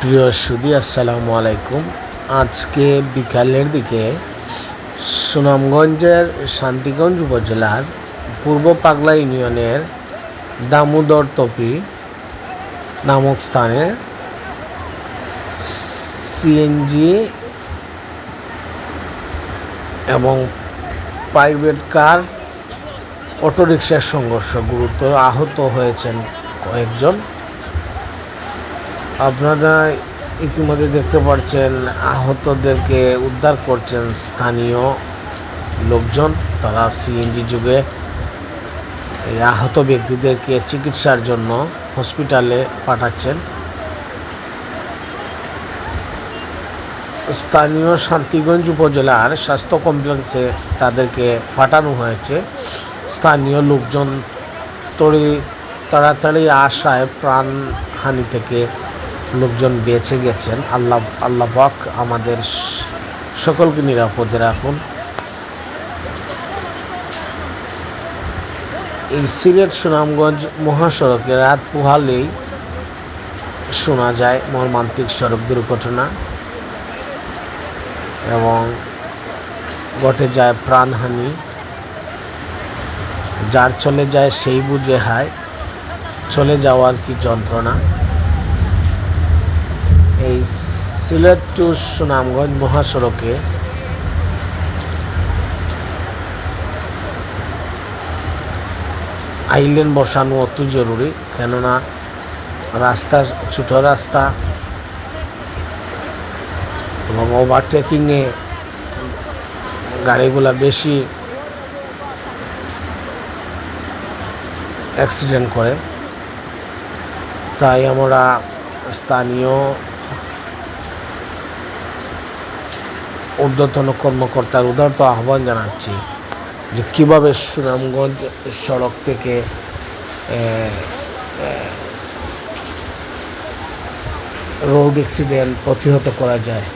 প্রিয় সুদী, আসসালামু আলাইকুম। আজকে বিকালের দিকে সুনামগঞ্জের শান্তিগঞ্জ উপজেলার পূর্ব পাগলা ইউনিয়নের দামোদর তপি নামক স্থানে সিএনজি এবং প্রাইভেট কার, অটোরিকশার সংঘর্ষ গুরুতর আহত হয়েছেন কয়েকজন। আপনারা ইতিমধ্যে দেখতে পাচ্ছেন আহতদেরকে উদ্ধার করছেন স্থানীয় লোকজন। তারা সিএনজি যুগে এই আহত ব্যক্তিদেরকে চিকিৎসার জন্য হসপিটালে পাঠাচ্ছেন। স্থানীয় শান্তিগঞ্জ উপজেলার স্বাস্থ্য কমপ্লেক্সে তাদেরকে পাঠানো হয়েছে। স্থানীয় লোকজন তড়ি তাড়াতাড়ি আসায় প্রাণহানি থেকে লোকজন বেঁচে গেছেন। আল্লাহ আল্লাহ পাক আমাদের সকলকে নিরাপদে রাখুন। এই সিলেট সুনামগঞ্জ মহাসড়কে রাত পোহালেই শোনা যায় মর্মান্তিক সড়ক দুর্ঘটনা এবং ঘটে যায় প্রাণহানি। যার চলে যায় সেই বুঝে হায়, চলে যাওয়ার কি যন্ত্রণা। সিলেট টু সুনামগঞ্জ মহাসড়কে আইলেন বসানো অত জরুরি। কেননা রাস্তা, ছোট রাস্তা এবং ওভারটেকিংয়ে গাড়িগুলা বেশি অ্যাক্সিডেন্ট করে। তাই আমরা স্থানীয় ঊর্ধ্বতন কর্মকর্তার উদারত আহ্বান জানাচ্ছি যে কীভাবে সুনামগঞ্জ সড়ক থেকে রোড অ্যাক্সিডেন্ট প্রতিহত করা যায়।